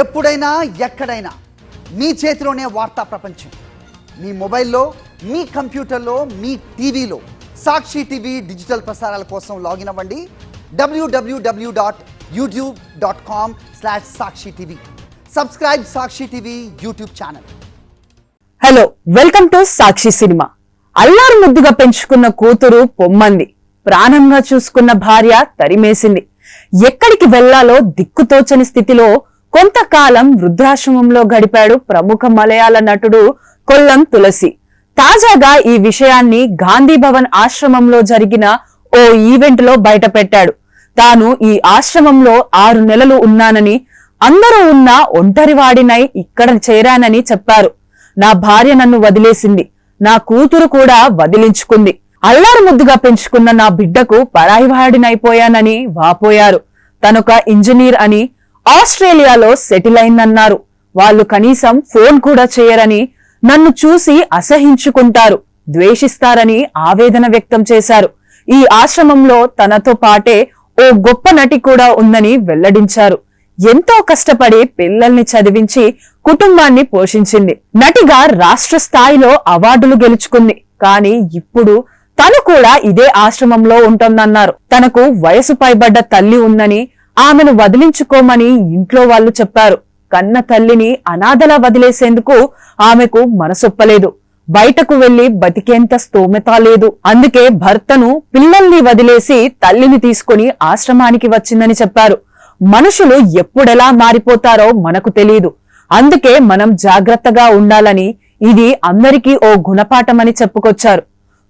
ఎప్పుడైనా ఎక్కడైనా మీ చేతిలోనే వార్తా ప్రపంచం. మీ మొబైల్లో మీ కంప్యూటర్లో మీ టీవీలో. సాక్షి టీవీ డిజిటల్ ప్రసారాల కోసం లాగిన్ అవ్వండి. WWW dot YouTube dot com slash Sakshi TV. Subscribe Sakshi TV YouTube channel. Hello welcome to Sakshi cinema. అల్లారు ముద్దుగా పెంచుకున్న కూతురు పొమ్మంది. ప్రాణంగా చూసుకున్న భార్య తరిమేసింది. ఎక్కడికి వెళ్ళాలో దిక్కుతోచని స్థితిలో కొంతకాలం వృద్ధాశ్రమంలో గడిపాడు ప్రముఖ మలయాళ నటుడు కొల్లం తులసి. తాజాగా ఈ విషయాన్ని గాంధీ భవన్ ఆశ్రమంలో జరిగిన ఓ ఈవెంట్లో బయటపెట్టాడు. తాను ఈ ఆశ్రమంలో ఆరు నెలలు ఉన్నానని అందరూ ఉన్న ఒంటరివాడినై ఇక్కడ చేరానని చెప్పారు. నా భార్య నన్ను వదిలేసింది. నా కూతురు కూడా వదిలించుకుంది. అల్లారు ముద్దుగా పెంచుకున్న నా బిడ్డకు పరాయివాడినైపోయానని వాపోయారు. తనొక ఇంజనీర్ అని ఆస్ట్రేలియాలో సెటిల్ అయిందన్నారు. వాళ్ళు కనీసం ఫోన్ కూడా చేయరని నన్ను చూసి అసహించుకుంటారు ద్వేషిస్తారని ఆవేదన వ్యక్తం చేశారు. ఈ ఆశ్రమంలో తనతో పాటే ఓ గొప్ప నటి కూడా ఉందని వెల్లడించారు. ఎంతో కష్టపడి పిల్లల్ని చదివించి కుటుంబాన్ని పోషించింది. నటిగా రాష్ట్ర స్థాయిలో అవార్డులు గెలుచుకుంది. కానీ ఇప్పుడు తను కూడా ఇదే ఆశ్రమంలో ఉంటుందన్నారు. తనకు వయసు పైబడ్డ తల్లి ఉందని ఆమెను వదిలించుకోమని ఇంట్లో వాళ్ళు చెప్పారు. కన్న తల్లిని అనాథలా వదిలేసేందుకు ఆమెకు మనసొప్పలేదు. బయటకు వెళ్ళి బతికేంత స్తోమత లేదు. అందుకే భర్తను పిల్లల్ని వదిలేసి తల్లిని తీసుకుని ఆశ్రమానికి వచ్చిందని చెప్పారు. మనుషులు ఎప్పుడెలా మారిపోతారో మనకు తెలియదు అందుకే మనం జాగ్రత్తగా ఉండాలని ఇది అందరికీ ఓ గుణపాఠమని చెప్పుకొచ్చారు.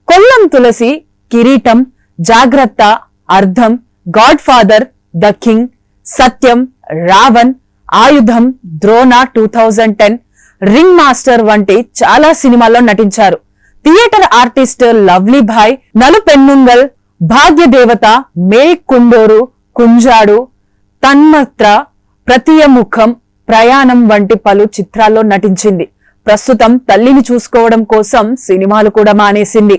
Kollam Tulasi Kireetam Jagratha Artham God Father the King Satyam Ravan Ayudham Drona two thousand ten ring master వంటి చాలా సినిమాల్లో నటించారు. థియేటర్ ఆర్టిస్ట్ లవ్లీ భాయ్ నలు పెన్నుంగల్ భాగ్యదేవత మే కుండోరు కుంజాడు తన్మత్ర ప్రతియముఖం ప్రయాణం వంటి పలు చిత్రాల్లో నటించింది. ప్రస్తుతం తల్లిని చూసుకోవడం కోసం సినిమాలు కూడా మానేసింది.